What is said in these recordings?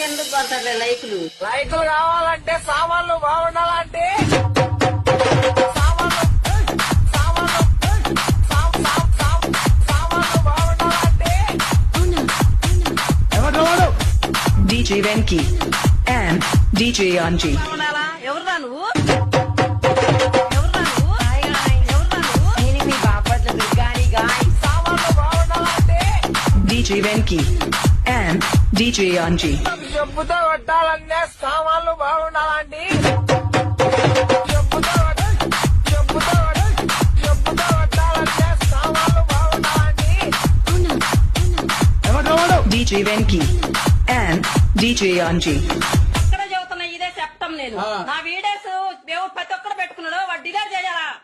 నాకెందుకు కొడతారు లైకులు లైకులు కావాలంటే సామాన్లు బాగుండాలంటే DJ Venki and DJ Anji. ఎవర్రా నువ్వు బాగుండాలండి. చెప్పుతో కొట్ట- చెప్పుతో కొట్ట- చెప్పుతో కొట్టాలంటే సామాన్లు బాగుండాలండి. DJ Venki and DJ Anji. ఎక్కడ చదువుతున్నా ఇదే చెప్తాం నేను. నా వీడియోస్ దేవుడు ప్రతి ఒక్కరు పెట్టుకున్నాడు వాడు డిలీట్ చేయాలా?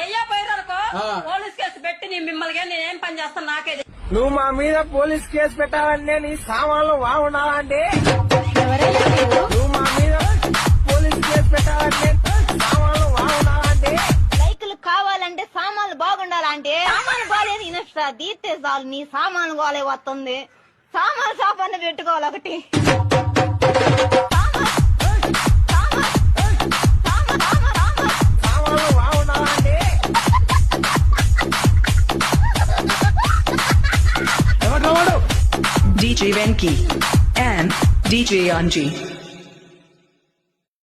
చెయ్యపోయారనుకో పోలీస్ కేసు పెట్టి నీ మిమ్మల్ని నేనేం పని చేస్తాను నాకే. నువ్వు మా మీద పోలీస్ కేసు పెట్టాలంటే నీ సామాన్లు బాగుండాలండి నువ్వు మా మీద పోలీస్ కేసు పెట్టాలంటే సామాన్లు బాగుండాలండి లైకులు కావాలంటే సామాన్లు బాగుండాలంటే? సామాన్లు బాగాలేదు ఇన్స్టా దీస్తే చాలు నీ సామాన్లు గోలే వస్తుంది సామాన్ షాప్ అన్న పెట్టుకోవాలి ఒకటి. DJ Venki and DJ Anji.